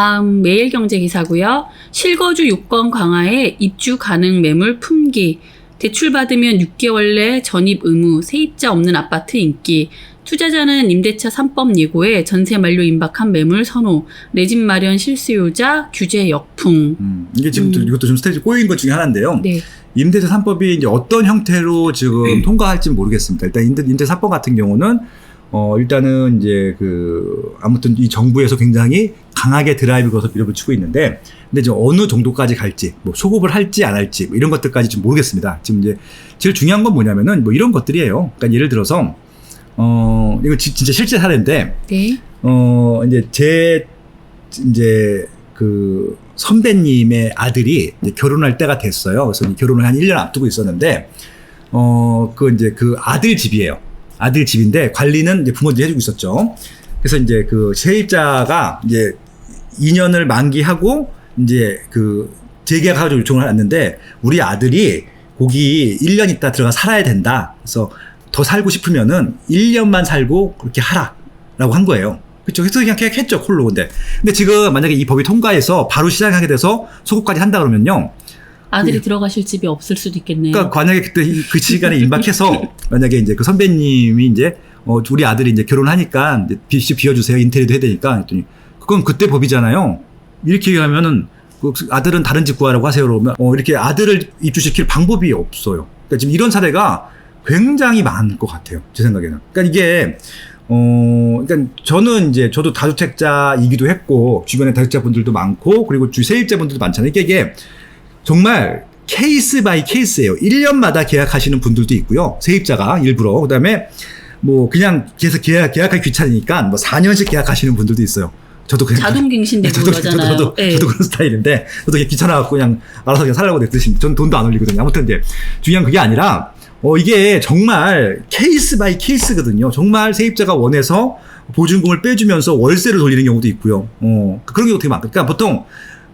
다음 매일경제 기사고요. 실거주 요건 강화에 입주 가능 매물 품기. 대출 받으면 6개월 내 전입 의무, 세입자 없는 아파트 인기. 투자자는 임대차 3법 예고에 전세 만료 임박한 매물 선호, 내 집 마련 실수요자 규제 역풍. 음, 이게 지금 또 음. 이것도 좀 스테이지 꼬인 것 중에 하나인데요. 네. 임대차 3법이 이제 어떤 형태로 지금 음. 통과할지 모르겠습니다. 일단 임대, 임대 3법 같은 경우는 어 일단은 이제 그 아무튼 이 정부에서 굉장히 강하게 드라이브 걸어서 밀어붙이고 있는데 근데 이제 어느 정도까지 갈지 뭐 소급을 할지 안 할지 뭐 이런 것들까지 좀 모르겠습니다. 지금 이제 제일 중요한 건 뭐냐면은 뭐 이런 것들이에요. 그러니까 예를 들어서 어 이거 지- 진짜 실제 사례인데 네. 어 이제 제 이제 그 선배님의 아들이 결혼할 때가 됐어요. 그래서 결혼을 한 1년 앞두고 있었는데 어 그 이제 그 아들 집이에요. 아들 집인데 관리는 이제 부모들이 해주고 있었죠. 그래서 이제 그 세입자가 이제 2년을 만기하고 이제 그 재계약하고 요청을 했는데 우리 아들이 거기 1년 있다 들어가 살아야 된다. 그래서 더 살고 싶으면은 1년만 살고 그렇게 하라 라고 한 거예요. 그렇죠. 그래서 그냥 계약했죠 콜로 근데 근데 지금 만약에 이 법이 통과해서 바로 시작하게 돼서 소급까지 한다 그러면요. 아들이 예. 들어가실 집이 없을 수도 있겠네요. 그러니까 만약에 그때 이- 그 시간에 임박해서 만약에 이제 그 선배님이 이제 어 우리 아들이 이제 결혼하니까 빚이 비워주세요 인테리어도 해야 되니까 했더니 그건 그때 법이잖아요. 이렇게 얘기하면은 그 아들은 다른 집 구하라고 하세요 그러면 어 이렇게 아들을 입주시킬 방법이 없어요. 그러니까 지금 이런 사례가 굉장히 많을 것 같아요. 제 생각에는. 그러니까 이게 어, 그러니까 저는 이제 저도 다주택자이기도 했고 주변에 다주택자분들도 많고 그리고 주 세입자분들도 많잖아요. 이게, 이게 정말 케이스 바이 케이스예요. 1년마다 계약하시는 분들도 있고요. 세입자가 일부러. 그다음에 뭐 그냥 계속 계약 계약하기 귀찮으니까 뭐 4년씩 계약하시는 분들도 있어요. 저도 그냥 자동갱신 되고 저도, 저도, 그러잖아요. 저도, 예. 저도 그런 스타일인데, 저도 귀찮아갖고 그냥 알아서 그냥 살라고 냈듯이, 전 돈도 안 올리거든요. 아무튼 이제, 중요한 그게 아니라, 어, 이게 정말 케이스 바이 케이스거든요. 정말 세입자가 원해서 보증금을 빼주면서 월세를 돌리는 경우도 있고요. 어, 그런 경우 되게 많고. 그러니까 보통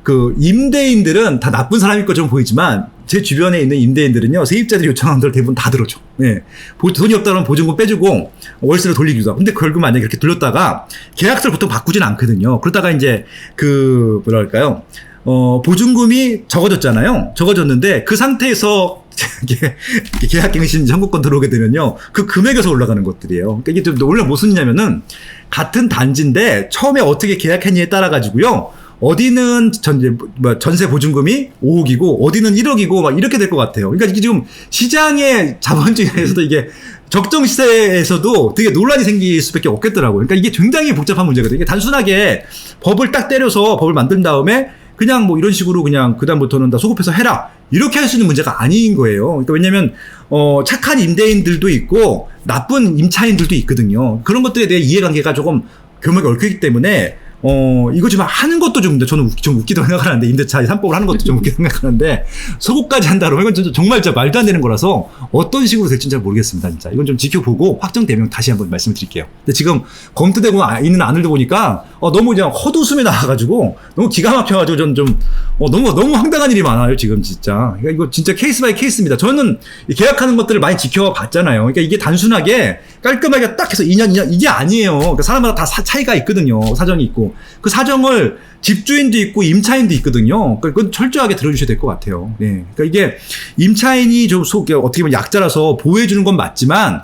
그 임대인들은 다 나쁜 사람일 것처럼 보이지만, 제 주변에 있는 임대인들은요, 세입자들이 요청하는 대로 대부분 다 들어줘. 예. 보- 돈이 없다 그러면 보증금 빼주고, 월세를 돌리기도 하고. 근데 결국 만약에 그렇게 돌렸다가, 계약서를 보통 바꾸진 않거든요. 그러다가 이제, 그, 뭐랄까요. 어, 보증금이 적어졌잖아요. 적어졌는데, 그 상태에서, 계약갱신 청구권 들어오게 되면요. 그 금액에서 올라가는 것들이에요. 그러니까 이게 좀 원래 무슨 일이냐면은, 같은 단지인데, 처음에 어떻게 계약했냐에 따라 가지고요. 어디는 전, 뭐 전세 보증금이 5억이고 어디는 1억이고 막 이렇게 될 것 같아요. 그러니까 이게 지금 시장의 자본주의에서도 이게 적정 시세에서도 되게 논란이 생길 수밖에 없겠더라고요. 그러니까 이게 굉장히 복잡한 문제거든요. 단순하게 법을 딱 때려서 법을 만든 다음에 그냥 뭐 이런 식으로 그냥 그다음부터는 다 소급해서 해라. 이렇게 할 수 있는 문제가 아닌 거예요. 그러니까 왜냐면 어 착한 임대인들도 있고 나쁜 임차인들도 있거든요. 그런 것들에 대해 이해관계가 조금 교묘하게 얽혀있기 때문에 어, 이거 지금 하는 것도 좀, 근데 저는 웃- 좀 웃기도 생각하는데, 임대차 3법을 하는 것도 좀 웃기도 생각하는데, 소고까지 한다 그러면 이건 정말 진짜 말도 안 되는 거라서, 어떤 식으로 될지 잘 모르겠습니다, 진짜. 이건 좀 지켜보고, 확정되면 다시 한번 말씀을 드릴게요. 근데 지금 검토되고 아- 있는 안을도 보니까, 어, 너무 그냥 헛웃음이 나와가지고, 너무 기가 막혀가지고, 전 좀, 어, 너무, 너무 황당한 일이 많아요, 지금 진짜. 그러니까 이거 진짜 케이스 바이 케이스입니다. 저는 이 계약하는 것들을 많이 지켜봤잖아요. 그러니까 이게 단순하게 깔끔하게 딱 해서 2년, 2년, 이게 아니에요. 그러니까 사람마다 다 사- 차이가 있거든요. 사정이 있고. 그 사정을 집주인도 있고 임차인도 있거든요. 그러니까 그건 철저하게 들어주셔야 될 것 같아요. 예. 그러니까 이게 임차인이 좀 속, 어떻게 보면 약자라서 보호해주는 건 맞지만,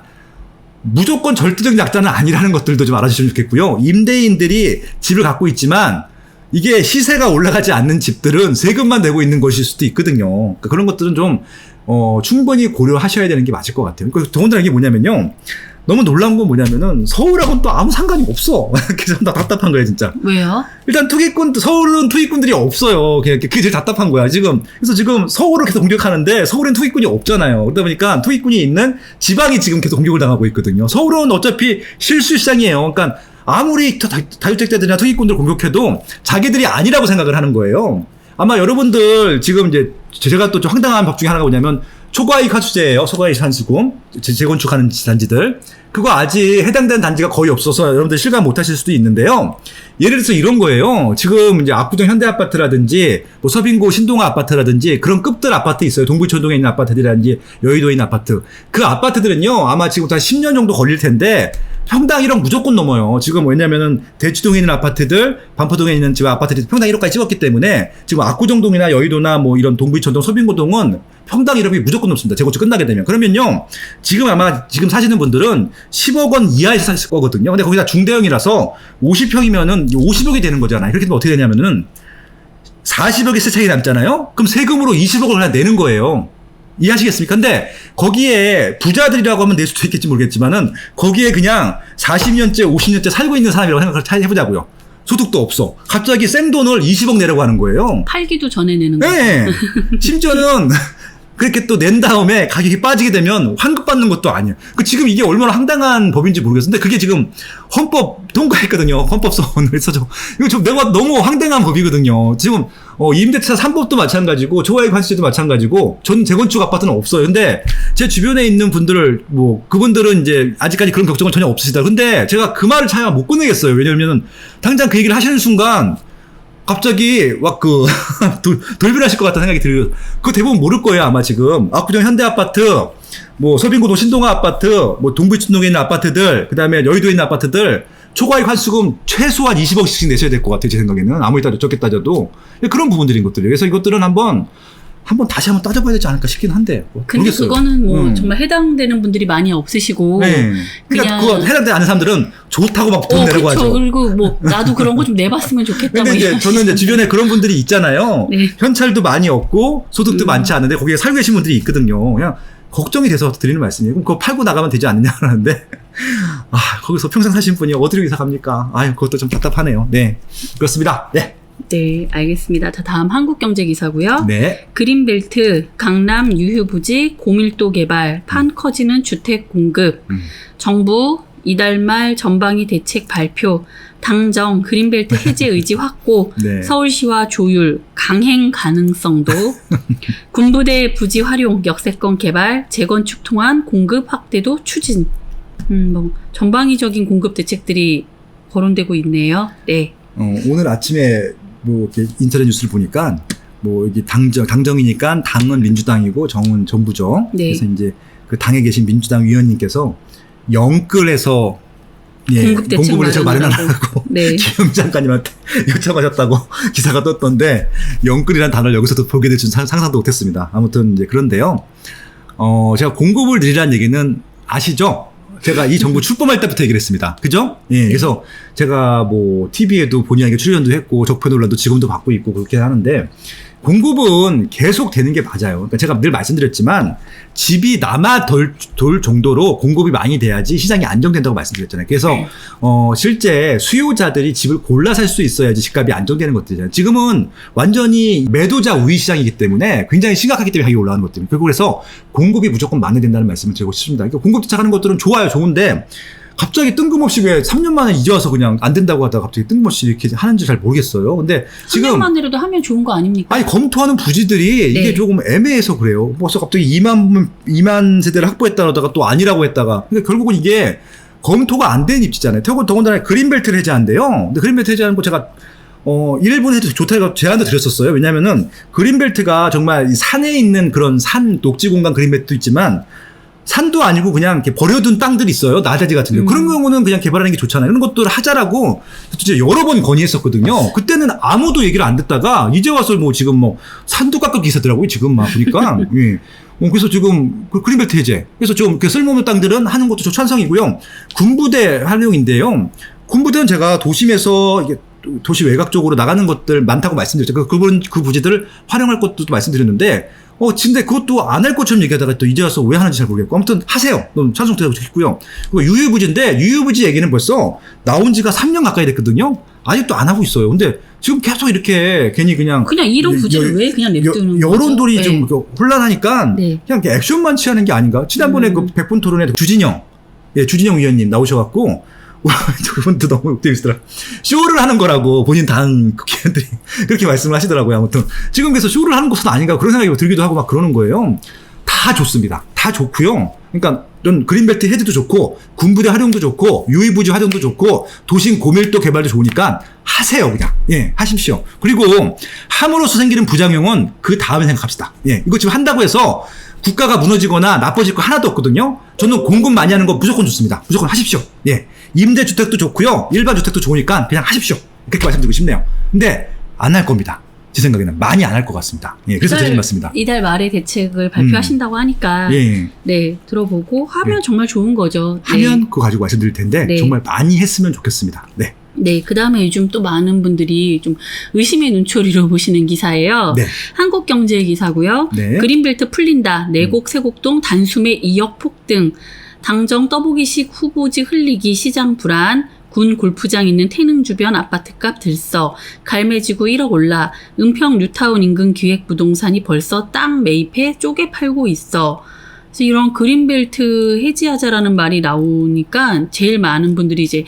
무조건 절대적 약자는 아니라는 것들도 좀 알아주시면 좋겠고요. 임대인들이 집을 갖고 있지만 이게 시세가 올라가지 않는 집들은 세금만 내고 있는 것일 수도 있거든요. 그러니까 그런 것들은 좀 어, 충분히 고려하셔야 되는 게 맞을 것 같아요. 그러니까 더군다나 이게 뭐냐면요. 너무 놀라운 건 뭐냐면은 서울하고는 또 아무 상관이 없어. 그래서 나 답답한 거예요, 진짜. 왜요? 일단 투기꾼 서울은 투기꾼들이 없어요. 그냥 그게 제일 답답한 거야 지금. 그래서 지금 서울을 계속 공격하는데 서울엔 투기꾼이 없잖아요. 그러다 보니까 투기꾼이 있는 지방이 지금 계속 공격을 당하고 있거든요. 서울은 어차피 실수 시장이에요. 그러니까 아무리 다- 다주택자들이나 투기꾼들 공격해도 자기들이 아니라고 생각을 하는 거예요. 아마 여러분들 지금 이제 제가 또 좀 황당한 법 중에 하나가 뭐냐면 초과이익 하수제예요. 초과이익 산수금 재- 재건축하는 단지들. 그거 아직 해당되는 단지가 거의 없어서 여러분들 실감 못 하실 수도 있는데요. 예를 들어서 이런 거예요. 지금 이제 압구정 현대 아파트라든지 뭐 서빙고 신동아 아파트라든지 그런 급들 아파트 있어요. 동부천동에 있는 아파트들이라든지 여의도에 있는 아파트. 그 아파트들은요. 아마 지금 한 10년 정도 걸릴 텐데 평당 1억 무조건 넘어요. 지금 왜냐면은 대치동에 있는 아파트들, 반포동에 있는 집 아파트들이 평당 1억까지 찍었기 때문에 지금 압구정동이나 여의도나 뭐 이런 동부이천동, 소빙고동은 평당 1억이 무조건 넘습니다. 재건축 끝나게 되면. 그러면요. 지금 아마 지금 사시는 분들은 10억 원 이하에서 사실 거거든요. 근데 거기다 중대형이라서 50평이면은 50억이 되는 거잖아요. 그렇게 되면 어떻게 되냐면은 40억의 세 차이 남잖아요? 그럼 세금으로 20억을 그냥 내는 거예요. 이해하시겠습니까? 근데 거기에 부자들이라고 하면 낼 수도 있겠지 모르겠지만은 거기에 그냥 40년째, 50년째 살고 있는 사람이라고 생각을 잘 해보자고요. 소득도 없어. 갑자기 생 돈을 20억 내라고 하는 거예요. 팔기도 전에 내는 거. 네. 심지어는 그렇게 또 낸 다음에 가격이 빠지게 되면 환급 받는 것도 아니에요. 그 지금 이게 얼마나 황당한 법인지 모르겠는데 그게 지금 헌법 통과했거든요. 헌법소원을 써서 이거 좀 내가 너무 황당한 법이거든요. 지금 어, 임대차 3법도 마찬가지고 초과이익 환수제도 마찬가지고 전 재건축 아파트는 없어요. 근데 제 주변에 있는 분들을 뭐 그분들은 이제 아직까지 그런 걱정은 전혀 없으시다. 근데 제가 그 말을 잘못 꺼내겠어요. 왜냐면 당장 그 얘기를 하시는 순간 갑자기 막그 돌변하실 것 같다는 생각이 들어요. 그거 대부분 모를 거예요 아마 지금 압구정 현대아파트, 뭐 서빙고동 신동아 아파트, 뭐 동부춘동에 있는 아파트들, 그 다음에 여의도에 있는 아파트들 초과익 환수금 최소한 20억씩 내셔야 될 것 같아요 제 생각에는 아무리 따져 적게 따져도 그런 부분들인 것들이에요. 그래서 이것들은 한번 한번 다시 한번 따져봐야 되지 않을까 싶긴 한데. 뭐 근데 모르겠어요. 그거는 뭐 음. 정말 해당되는 분들이 많이 없으시고. 네. 그러니까 그거 해당되지 않는 사람들은 좋다고 막 돈 어, 내라고 그쵸. 하죠. 그리고 뭐 나도 그런 거 좀 내봤으면 좋겠다. 근데 뭐 이제. 저는 이제 주변에 그런 분들이 있잖아요. 네. 현찰도 많이 없고 소득도 음. 많지 않은데 거기에 살고 계신 분들이 있거든요. 그냥 걱정이 돼서 드리는 말씀이에요. 그럼 그거 팔고 나가면 되지 않느냐라는데 아 거기서 평생 사신 분이 어디로 이사 갑니까? 아유 그것도 좀 답답하네요. 네 그렇습니다. 네. 네, 알겠습니다. 자, 다음 한국경제 기사고요. 네. 그린벨트, 강남 유휴부지 고밀도 개발, 판 커지는 주택 공급, 음. 정부 이달 말 전방위 대책 발표, 당정 그린벨트 해제 의지 확보, 네. 서울시와 조율, 강행 가능성도, 군부대 부지 활용, 역세권 개발, 재건축 통한 공급 확대도 추진. 음, 뭐 전방위적인 공급 대책들이 거론되고 있네요. 네. 어, 오늘 아침에 뭐 이렇게 인터넷 뉴스를 보니까 뭐 이게 당정 당정이니까 당은 민주당이고 정은 정부죠. 네. 그래서 이제 그 당에 계신 민주당 위원님께서 영끌에서 예, 공급 공급을 대책 마련하라고. 네. 김영 장관님한테 요청하셨다고 기사가 떴던데 영끌이라는 단어를 여기서도 보게 될줄 상상도 못했습니다. 아무튼 이제 그런데요. 어 제가 공급을 늘리라는 얘기는 아시죠? 제가 이 정부 출범할 때부터 얘기를 했습니다. 그죠? 예, 그래서 제가 뭐 TV에도 본의 아니게 출연도 했고 적폐 논란도 지금도 받고 있고 그렇게 하는데 공급은 계속 되는 게 맞아요. 그러니까 제가 늘 말씀드렸지만 집이 남아 돌, 돌 정도로 공급이 많이 돼야지 시장이 안정된다고 말씀드렸잖아요. 그래서 네. 어 실제 수요자들이 집을 골라 살 수 있어야지 집값이 안정되는 것들이잖아요. 지금은 완전히 매도자 우위 시장이기 때문에 굉장히 심각하기 때문에 가격이 올라가는 것들이 결국 그래서 공급이 무조건 많이 된다는 말씀을 드리고 싶습니다. 그러니까 공급 대책하는 것들은 좋아요, 좋은데 갑자기 뜬금없이 왜 3년 만에 이제 와서 그냥 안 된다고 하다가 갑자기 뜬금없이 이렇게 하는지 잘 모르겠어요. 근데 지금 3년만이라도 하면 좋은 거 아닙니까? 아니 검토하는 부지들이 이게 네. 조금 애매해서 그래요. 벌써 갑자기 2만 2만 세대를 확보했다 그러다가 또 아니라고 했다가 근데 결국은 이게 검토가 안 된 입지잖아요. 더군 더군다나 그린벨트를 해제한대요. 근데 그린벨트 해제하는 거 제가 어 일본 해도 좋다고 제안도 드렸었어요. 왜냐면은 그린벨트가 정말 이 산에 있는 그런 산 녹지 공간 그린벨트도 있지만 산도 아니고 그냥 이렇게 버려둔 땅들이 있어요. 나자지 같은 데. 음. 그런 경우는 그냥 개발하는 게 좋잖아요. 그런 것들 을 하자라고 진짜 여러 번 건의했었거든요. 그때는 아무도 얘기를 안 듣다가 이제 와서 뭐 지금 뭐 산도 깎을 기사더라고요. 지금 막 보니까. 예. 어, 그래서 지금 그 그린벨트 해제. 그래서 좀 그 쓸모없는 땅들은 하는 것도 저 찬성이고요. 군부대 활용인데요. 군부대는 제가 도심에서 이게 도- 도시 외곽 쪽으로 나가는 것들 많다고 말씀드렸죠. 그, 그분, 그 부지들을 활용할 것도 말씀드렸는데, 어, 근데 그것도 안 할 것처럼 얘기하다가 또 이제 와서 왜 하는지 잘 모르겠고. 아무튼 하세요. 너무 찬성드리고 싶고요. 그리고 유유부지인데, 유유부지 얘기는 벌써 나온 지가 3년 가까이 됐거든요. 아직도 안 하고 있어요. 근데 지금 계속 이렇게 괜히 그냥 그냥 이런 여- 부지를 여- 왜 그냥 냅두는 여, 여론돌이 거죠? 좀 네. 그 혼란하니까 네. 그냥 액션만 취하는 게 아닌가. 지난번에 음. 그 백분 토론에 주진영, 예, 주진영 위원님 나오셔갖고, 와, 그분도 너무 재밌더라. 쇼를 하는 거라고 본인 당 국회의원들이 그렇게 말씀을 하시더라고요. 아무튼 지금 그래서 쇼를 하는 것은 아닌가 그런 생각이 들기도 하고 막 그러는 거예요. 다 좋습니다. 다 좋고요. 그러니까 전 그린벨트 해제도 좋고 군부대 활용도 좋고 유이부지 활용도 좋고 도심 고밀도 개발도 좋으니까 하세요 그냥 예 하십시오. 그리고 함으로써 생기는 부작용은 그 다음에 생각합시다. 예 이거 지금 한다고 해서 국가가 무너지거나 나빠질 거 하나도 없거든요. 저는 공급 많이 하는 거 무조건 좋습니다. 무조건 하십시오. 예. 임대주택도 좋고요. 일반 주택도 좋으니까 그냥 하십시오. 그렇게 말씀드리고 싶네요. 근데 안 할 겁니다. 제 생각에는 많이 안 할 것 같습니다. 예. 그래서 드리는 말씀입니다. 이달 말에 대책을 발표하신다고 하니까 예. 네 들어보고 하면 정말 좋은 거죠. 네. 하면 그거 가지고 말씀드릴 텐데 네. 정말 많이 했으면 좋겠습니다. 네. 네, 그 다음에 요즘 또 많은 분들이 좀 의심의 눈초리로 보시는 기사예요. 네. 한국경제 기사고요. 네. 그린벨트 풀린다. 내곡 세곡동 단숨에 2억 폭등. 당정 떠보기식 후보지 흘리기 시장 불안. 군 골프장 있는 태릉 주변 아파트값 들써. 갈매지구 1억 올라. 은평 뉴타운 인근 기획부동산이 벌써 땅 매입해 쪼개 팔고 있어. 그래서 이런 그린벨트 해지하자라는 말이 나오니까 제일 많은 분들이 이제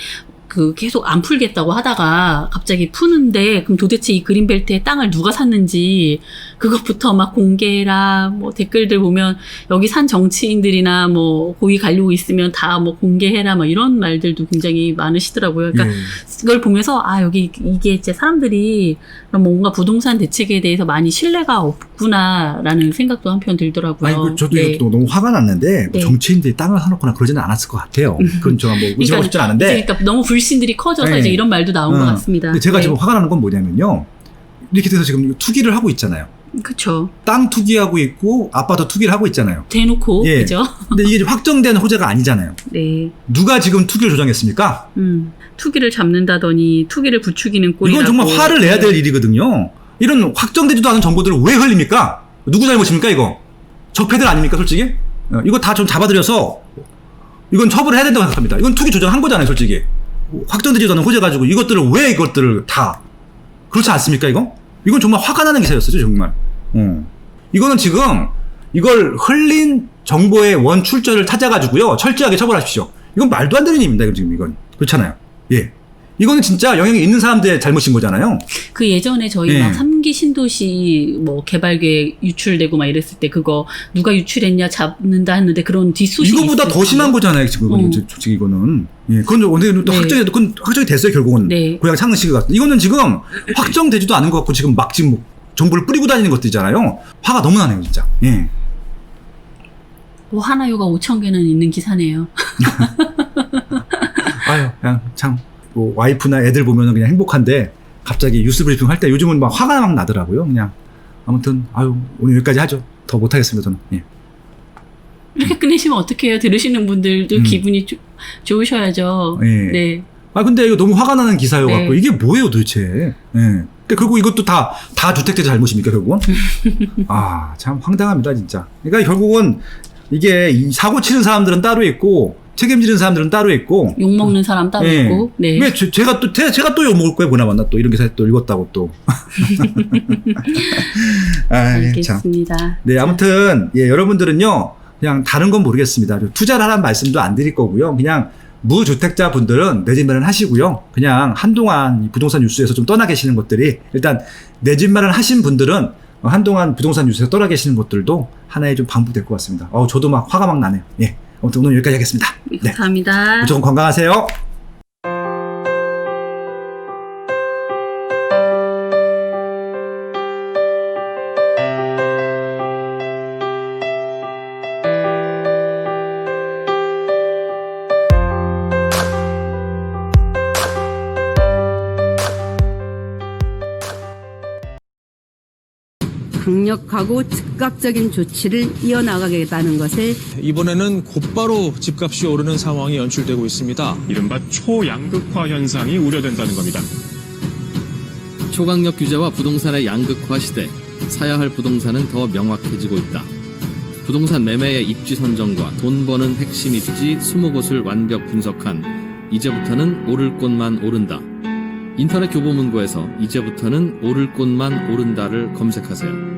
그 계속 안 풀겠다고 하다가 갑자기 푸는데 그럼 도대체 이 그린벨트의 땅을 누가 샀는지 그것부터 막 공개라 뭐 댓글들 보면 여기 산 정치인들이나 뭐 고위 관료 있으면 다 뭐 공개해라 막 이런 말들도 굉장히 많으시더라고요. 그러니까 예. 그걸 보면서 아 여기 이게 이제 사람들이 뭔가 부동산 대책에 대해서 많이 신뢰가 없구나라는 생각도 한편 들더라고요. 아니, 그 저도 네. 이것도 너무 화가 났는데 뭐 네. 정치인들이 땅을 사놓거나 그러지는 않았을 것 같아요. 그건 제가 뭐 의심하고 그러니까 싶진 않은데. 그러니까 너무 불신들이 커져서 네. 이제 이런 말도 나온 어. 것 같습니다. 근데 제가 네. 지금 화가 나는 건 뭐냐면요. 이렇게 돼서 지금 투기를 하고 있잖아요. 그쵸. 땅 투기하고 있고 아파트 투기를 하고 있잖아요. 대놓고 예. 그죠? 근데 이게 확정된 호재가 아니잖아요. 네. 누가 지금 투기를 조장했습니까? 음. 투기를 잡는다더니 투기를 부추기는 꼴이라고. 이건 정말 화를 내야 될 네. 일이거든요. 이런 확정되지도 않은 정보들을 왜 흘립니까? 누구 잘못입니까 이거? 적폐들 아닙니까 솔직히? 어, 이거 다 좀 잡아들여서 이건 처벌을 해야 된다고 생각합니다. 이건 투기 조장한 거잖아요 솔직히. 확정되지도 않은 호재 가지고 이것들을 왜 이것들을 다 그렇지 않습니까 이거? 이건 정말 화가 나는 기사였어요 정말. 어. 이거는 지금 이걸 흘린 정보의 원 출처를 찾아가지고요 철저하게 처벌하십시오. 이건 말도 안 되는 일입니다. 지금 이건 그렇잖아요. 예. 이거는 진짜 영향이 있는 사람들의 잘못인 거잖아요. 그 예전에 저희 예. 막 3기 신도시 뭐 개발 계획 유출되고 막 이랬을 때 그거 누가 유출했냐 잡는다 했는데 그런 뒷소식이 이거보다 더. 심한 거잖아요. 지금 어. 솔직히 이거는 예, 그건 오늘 또 네. 확정이 그건 확정이 됐어요 결국은 네. 고향 창릉시 같은 이거는 지금 확정되지도 않은 것 같고 지금 막 지금 뭐 정보를 뿌리고 다니는 것들이잖아요. 화가 너무 나네요 진짜. 예. 뭐 하나요가 5천 개는 있는 기사네요. 아유 그냥 참 뭐 와이프나 애들 보면은 그냥 행복한데 갑자기 뉴스 브리핑 할 때 요즘은 막 화가 막 나더라고요. 그냥 아무튼 아유 오늘 여기까지 하죠. 더 못하겠습니다 저는. 예. 이렇게 끝내시면 어떡해요? 들으시는 분들도 음. 기분이 좋- 좋으셔야죠. 예. 네. 아 근데 이거 너무 화가 나는 기사여갖고 네. 이게 뭐예요 도대체? 예. 그러니까 결국 이것도 다 다 주택자의 잘못입니까 결국은? 아 참 황당합니다 진짜. 그러니까 결국은 이게 이 사고 치는 사람들은 따로 있고 책임지는 사람들은 따로 있고. 욕 먹는 사람 따로 예. 있고. 네. 왜 제, 제가 또 제, 제가 또 욕 먹을 거예요 보나마나 또 이런 기사 또 읽었다고 또. 아, 예, 참. 알겠습니다. 네, 아무튼 예, 여러분들은요. 그냥 다른 건 모르겠습니다. 투자를 하라는 말씀도 안 드릴 거고요. 그냥 무주택자 분들은 내 집 마련 하시고요. 그냥 한동안 이 부동산 뉴스에서 좀 떠나 계시는 것들이 일단 내 집 마련 하신 분들은 한동안 부동산 뉴스에서 떠나 계시는 것들도 하나의 좀 방법 될 것 같습니다. 어, 저도 막 화가 막 나네요. 예. 아무튼 오늘 여기까지 하겠습니다. 네, 네. 감사합니다. 무조건 건강하세요. 강력하고 즉각적인 조치를 이어나가겠다는 것을 이번에는 곧바로 집값이 오르는 상황이 연출되고 있습니다. 이른바 초양극화 현상이 우려된다는 겁니다. 초강력 규제와 부동산의 양극화 시대, 사야 할 부동산은 더 명확해지고 있다. 부동산 매매의 입지 선정과 돈 버는 핵심 입지 20곳을 완벽 분석한 이제부터는 오를 곳만 오른다. 인터넷 교보문고에서 이제부터는 오를 곳만 오른다를 검색하세요.